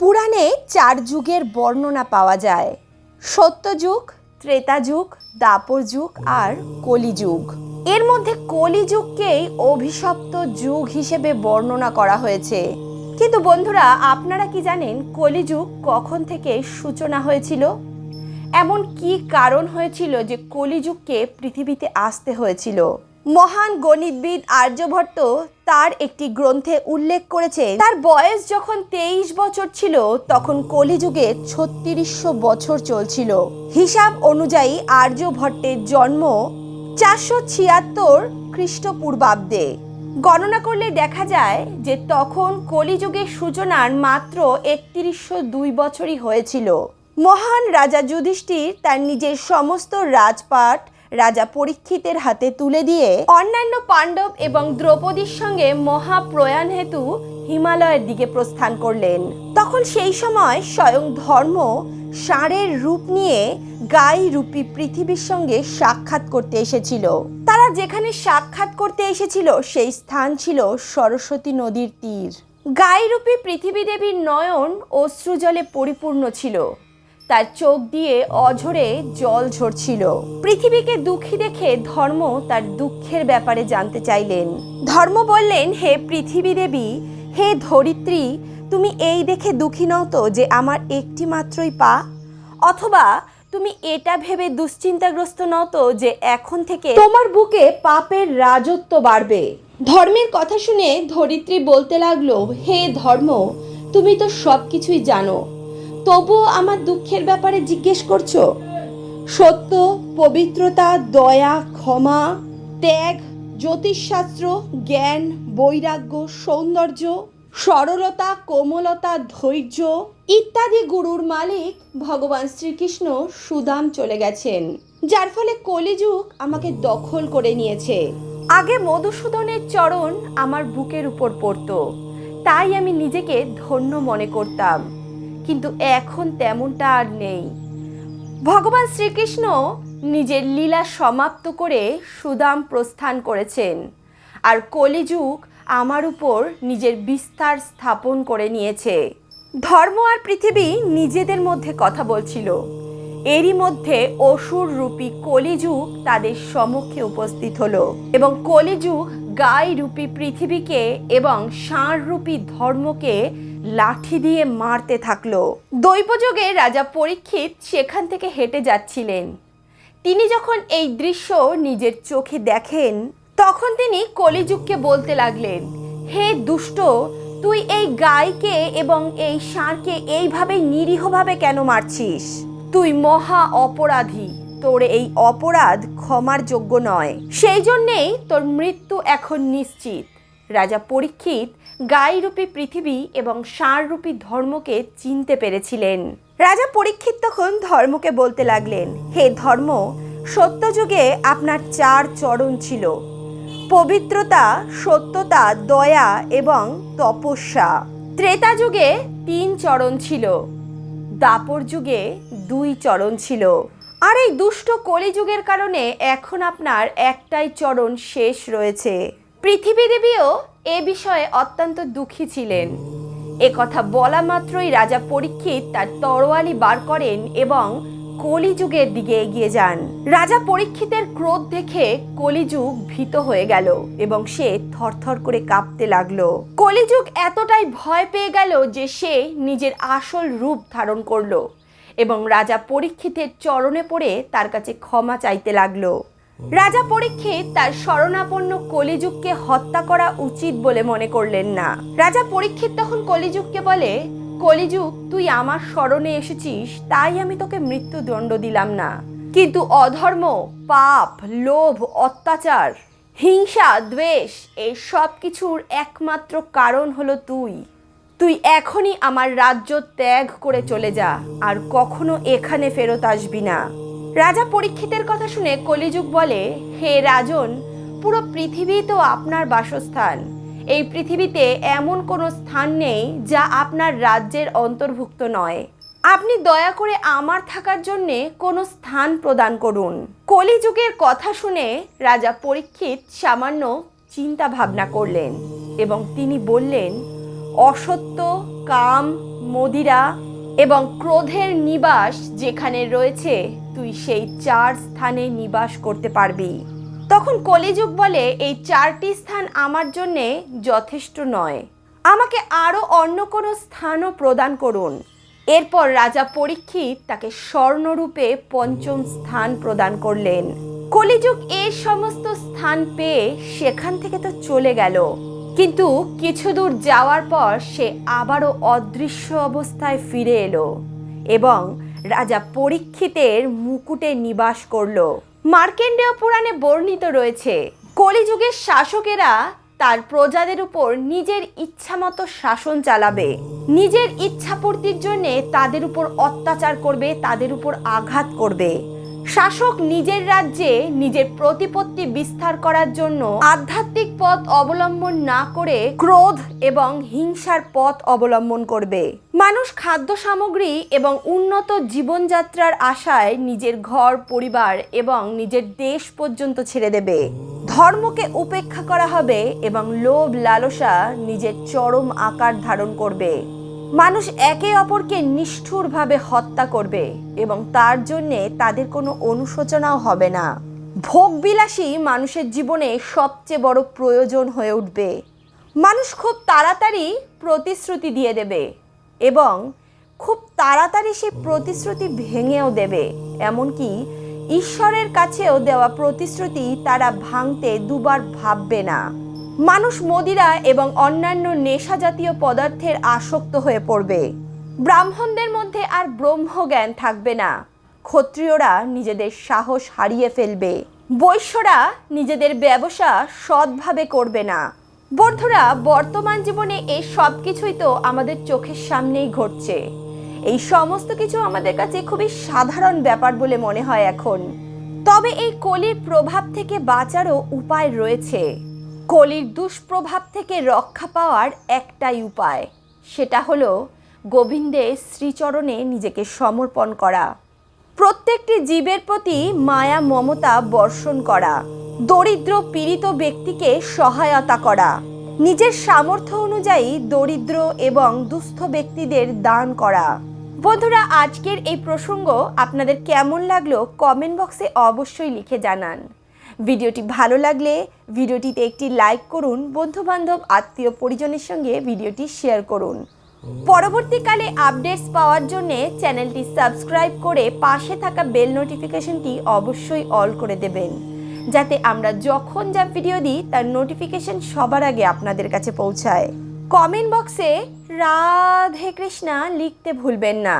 পুরাণে চার যুগের বর্ণনা পাওয়া যায়। সত্যযুগ ত্রেতা যুগ, দাপর যুগ আর কলিযুগ এর মধ্যে কলিযুগকেই অভিশপ্ত যুগ হিসেবে বর্ণনা করা হয়েছে। কিন্তু বন্ধুরা, আপনারা কি জানেন কলিযুগ কখন থেকে সূচনা হয়েছিল? এমন কি কারণ হয়েছিল যে কলিযুগকে পৃথিবীতে আসতে হয়েছিল? মহান গণিতবিদ আর্যভট্ট তার একটি গ্রন্থে উল্লেখ করেছে, তার বয়স যখন তেইশ বছর ছিল, তখন কলিযুগে ছত্রিশশো বছর চলছিল। হিসাব অনুযায়ী আর্যভট্টের জন্ম চারশো ছিয়াত্তর খ্রিস্টপূর্বাব্দে। গণনা করলে দেখা যায় যে তখন কলিযুগের সূচনার মাত্র একত্রিশশো দুই বছরই হয়েছিল। মহান রাজা যুধিষ্ঠির তার নিজের সমস্ত রাজপাট রাজা পরীক্ষিতের হাতে তুলে দিয়ে অন্যান্য পাণ্ডব এবং দ্রৌপদীর সঙ্গে মহাপ্রয়াণ হেতু হিমালয়ের দিকে প্রস্থান করলেন। তখন সেই সময় স্বয়ং ধর্ম ষাঁড়ের রূপ নিয়ে গাই রূপী পৃথিবীর সঙ্গে সাক্ষাৎ করতে এসেছিল। তারা যেখানে সাক্ষাৎ করতে এসেছিল, সেই স্থান ছিল সরস্বতী নদীর তীর। গাইরূপী পৃথিবী দেবীর নয়ন অশ্রুজলে পরিপূর্ণ ছিল। তার চোখ দিয়ে অঝরে জল ঝরছিল। পৃথিবীকে দুঃখী দেখে ধর্ম তার দুঃখের ব্যাপারে জানতে চাইলেন। ধর্ম বললেন, হে পৃথিবী দেবী, হে ধরিত্রী, তুমি এই দেখে দুঃখী নও তো যে আমার একটি মাত্রই পা। অথবা তুমি এটা ভেবে দুশ্চিন্তাগ্রস্ত নও তো যে এখন থেকে তোমার বুকে পাপের রাজত্ব বাড়বে। ধর্মের কথা শুনে ধরিত্রী বলতে লাগল, হে ধর্ম, তুমি তো সব কিছুই জানো। তবুও আমার দুঃখের ব্যাপারে জিজ্ঞেস করছ? সত্য, পবিত্রতা, দয়া, ক্ষমা, ত্যাগ, জ্যোতিষশাস্ত্র, জ্ঞান, বৈরাগ্য, সৌন্দর্য, সরলতা, কোমলতা, ধৈর্য ইত্যাদি গুরুর মালিক ভগবান শ্রীকৃষ্ণ সুদাম চলে গেছেন, যার ফলে কলিযুগ আমাকে দখল করে নিয়েছে। আগে মধুসূদনের চরণ আমার বুকের উপর পড়তো, তাই আমি নিজেকে ধন্য মনে করতাম। কিন্তু এখন তেমনটা আর নেই। ভগবান শ্রীকৃষ্ণ নিজের লীলা সমাপ্ত করে সুদাম প্রস্থান করেছেন আর কলিযুগ আমার উপর নিজের বিস্তার স্থাপন করে নিয়েছে। ধর্ম আর পৃথিবী নিজেদের মধ্যে কথা বলছিল। এরই মধ্যে অসুর রূপী কলিযুগ তাদের সম্মুখে উপস্থিত হলো এবং কলিযুগ গাই রূপী পৃথিবীকে এবং ষাঁড় রূপী ধর্মকে লাঠি দিয়ে মারতে থাকল। দৈবযোগে রাজা পরীক্ষিত সেখান থেকে হেঁটে যাচ্ছিলেন। তিনি যখন এই দৃশ্য নিজের চোখে দেখেন, তখন তিনি কলিযুগকে বলতে লাগলেন, হে দুষ্ট, তুই এই গাইকে এবং এই ষাঁড়কে এইভাবে নিরীহভাবে কেন মারছিস? তুই মহা অপরাধী, তোর এই অপরাধ ক্ষমার যোগ্য নয়। সেই জন্যেই তোর মৃত্যু এখন নিশ্চিত। রাজা পরীক্ষিত গাইরূপী পৃথিবী এবং ষাঁড়রূপী ধর্মকে চিনতে পেরেছিলেন। রাজা পরীক্ষিত তখন ধর্মকে বলতে লাগলেন, হে ধর্ম, সত্যযুগে আপনার চার চরণ ছিল। পবিত্রতা, সত্যতা, দয়া এবং তপস্যা। ত্রেতা যুগে তিন চরণ ছিল দাপর যুগে দুই চরণ ছিল। আর এই দুষ্ট কলিযুগের কারণে এখন আপনার একটাই চরণ শেষ রয়েছে। পৃথিবী দেবীও এ বিষয়ে অত্যন্ত দুঃখী ছিলেন। এ কথা বলা মাত্রই রাজা পরীক্ষিত তার তরোয়ালি বার করেন এবং কলিযুগের দিকে এগিয়ে যান। রাজা পরীক্ষিতের ক্রোধ দেখে কলিযুগ ভীত হয়ে গেল এবং সে থরথর করে কাঁপতে লাগল। কলিযুগ এতটাই ভয় পেয়ে গেল যে সে নিজের আসল রূপ ধারণ করল এবং রাজা পরীক্ষিতের চরণে পড়ে তার কাছে ক্ষমা চাইতে লাগল। রাজা পরীক্ষিত তার শরণাপন্ন কলিযুগকে হত্যা করা উচিত বলে মনে করলেন না। রাজা পরীক্ষিত তখন কলিযুগকে বলে, কলিযুগ, তুই আমার স্মরণে এসেছিস, তাই আমি তোকে মৃত্যুদণ্ড দিলাম না। কিন্তু অধর্ম, পাপ, লোভ, অত্যাচার, হিংসা, দ্বেষ, এই সব কিছুর একমাত্র কারণ হলো তুই। তুই এখনই আমার রাজ্য ত্যাগ করে চলে যা, আর কখনো এখানে ফেরত আসবি না। রাজা পরীক্ষিতের কথা শুনে কলিযুগ বলে, হে রাজন, পুরো পৃথিবী তো আপনার বাসস্থান। এই পৃথিবীতে এমন কোনো স্থান নেই যা আপনার রাজ্যের অন্তর্ভুক্ত নয়। আপনি দয়া করে আমার থাকার জন্যে কোনো স্থান প্রদান করুন। কলিযুগের কথা শুনে রাজা পরীক্ষিত সামান্য চিন্তা ভাবনা করলেন এবং তিনি বললেন, অসত্য, কাম, মদিরা এবং ক্রোধের নিবাস যেখানে রয়েছে, তুই সেই চার স্থানে নিবাস করতে পারবি। তখন কলিযুগ বলে, এই চারটি স্থান আমার জন্যে যথেষ্ট নয়। আমাকে আরও অন্য কোনো স্থানও প্রদান করুন। এরপর রাজা পরীক্ষিত তাকে স্বর্ণরূপে পঞ্চম স্থান প্রদান করলেন। কলিযুগ এই সমস্ত স্থান পেয়ে সেখান থেকে তো চলে গেল। কিন্তু কিছু দূর যাওয়ার পর সে আবারও অদৃশ্য অবস্থায় ফিরে এলো এবং রাজা পরীক্ষিতের মুকুটে নিবাস করল। মার্কেন্ডেয় পুরাণে বর্ণিত রয়েছে, কলিযুগের শাসকেরা তার প্রজাদের উপর নিজের ইচ্ছামতো শাসন চালাবে। নিজের ইচ্ছাপূর্তির জন্য তাদের উপর অত্যাচার করবে, তাদের উপর আঘাত করবে। শাসক নিজের রাজ্যে নিজের প্রতিপত্তি বিস্তার করার জন্য আধ্যাত্মিক পথ অবলম্বন না করে ক্রোধ এবং হিংসার পথ অবলম্বন করবে। মানুষ খাদ্য সামগ্রী এবং উন্নত জীবনযাত্রার আশায় নিজের ঘর, পরিবার এবং নিজের দেশ পর্যন্ত ছেড়ে দেবে। ধর্মকে উপেক্ষা করা হবে এবং লোভ লালসা নিজের চরম আকার ধারণ করবে। মানুষ একে অপরকে নিষ্ঠুরভাবে হত্যা করবে এবং তার জন্যে তাদের কোনো অনুশোচনাও হবে না। ভোগবিলাসী মানুষের জীবনে সবচেয়ে বড় প্রয়োজন হয়ে উঠবে। মানুষ খুব তাড়াতাড়ি প্রতিশ্রুতি দিয়ে দেবে এবং খুব তাড়াতাড়ি সেই প্রতিশ্রুতি ভেঙেও দেবে, এমনকি ঈশ্বরের কাছেও দেওয়া প্রতিশ্রুতি তারা ভাঙতে দুবার ভাববে না। মানুষ মদিরা এবং অন্যান্য নেশা জাতীয় পদার্থের আসক্ত হয়ে পড়বে। ব্রাহ্মণদের মধ্যে আর ব্রহ্মজ্ঞান থাকবে না। ক্ষত্রিয়রা নিজেদের সাহস হারিয়ে ফেলবে। বৈশ্যরা নিজেদের ব্যবসা সৎভাবে করবে না। বন্ধুরা বর্তমান জীবনে এই সব কিছুই তো আমাদের চোখের সামনেই ঘটছে। এই সমস্ত কিছু আমাদের কাছে খুবই সাধারণ ব্যাপার বলে মনে হয় এখন। তবে এই কলির প্রভাব থেকে বাঁচারও উপায় রয়েছে। কলির দুষ্প্রভাব থেকে রক্ষা পাওয়ার একটাই উপায়। সেটা হলো গোবিন্দের শ্রীচরণে নিজেকে সমর্পণ করা। প্রত্যেকটি জীবের প্রতি মায়া, মমতা বর্ষণ করা। দরিদ্র পীড়িত ব্যক্তিকে সহায়তা করা। নিজের সামর্থ্য অনুযায়ী দরিদ্র এবং দুস্থ ব্যক্তিদের দান করা। বন্ধুরা, আজকের এই প্রসঙ্গ আপনাদের কেমন লাগল কমেন্ট বক্সে অবশ্যই লিখে জানান। ভিডিওটি ভালো লাগলে ভিডিওটিতে একটি লাইক করুন বন্ধু বান্ধব আত্মীয় পরিজনের সঙ্গে ভিডিওটি শেয়ার করুন। পরবর্তীকালে আপডেটস পাওয়ার জন্য চ্যানেলটি সাবস্ক্রাইব করে পাশে থাকা বেল নোটিফিকেশনটি অবশ্যই অল করে দেবেন। যাতে আমরা যখন যা ভিডিও দিই তার নোটিফিকেশন সবার আগে আপনাদের কাছে পৌঁছায়। কমেন্ট বক্সে রাধে কৃষ্ণা লিখতে ভুলবেন না।